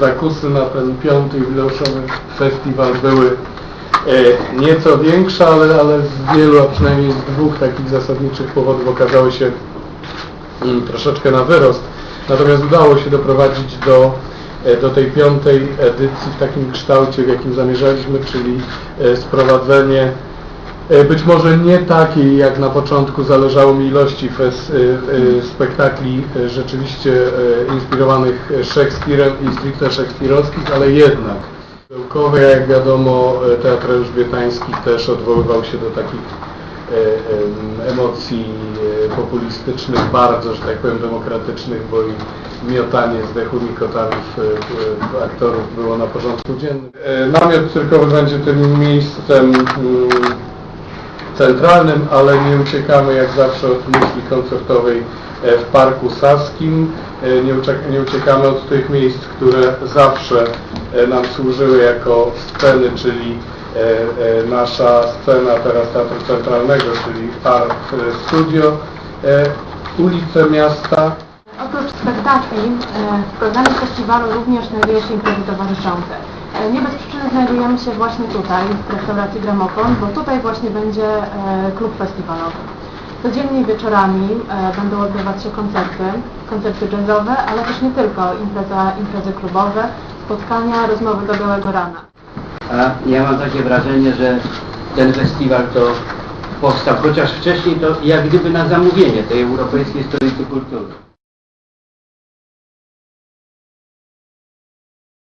zakusy na ten piąty jubileuszowy festiwal były e, nieco większe, ale, ale z wielu, a przynajmniej z dwóch takich zasadniczych powodów okazały się mm, troszeczkę na wyrost. Natomiast udało się doprowadzić do, e, do tej piątej edycji w takim kształcie, w jakim zamierzaliśmy, czyli e, sprowadzenie być może nie takiej, jak na początku zależało mi ilości fes, e, e, spektakli e, rzeczywiście e, inspirowanych Szekspirem i stricte szekspirowskich, ale jednak. Bełkowy, jak wiadomo, e, Teatr Elżbietański też odwoływał się do takich e, em, emocji e, populistycznych, bardzo, że tak powiem, demokratycznych, bo i miotanie z dechumi kotami w, w, w aktorów było na porządku dziennym. E, Namiot cyrkowy będzie tym miejscem mm, centralnym, ale nie uciekamy jak zawsze od myśli koncertowej e, w Parku Saskim. E, Nie, uciek- nie uciekamy od tych miejsc, które zawsze e, nam służyły jako sceny, czyli nasza scena teraz Teatru Centralnego, czyli Art Studio, ulice miasta, Oprócz spektakli w programie festiwalu również znajduje się imprezy towarzyszące. E, Nie bez przyczyny znajdujemy się właśnie tutaj, w restauracji Gramofon, bo tutaj właśnie będzie e, klub festiwalowy. Codziennie wieczorami e, będą odbywać się koncerty, koncerty jazzowe, ale też nie tylko, impreza, imprezy klubowe, spotkania, rozmowy do białego rana. A ja mam takie wrażenie, że ten festiwal to powstał, chociaż wcześniej to jak gdyby na zamówienie tej Europejskiej Stolicy Kultury.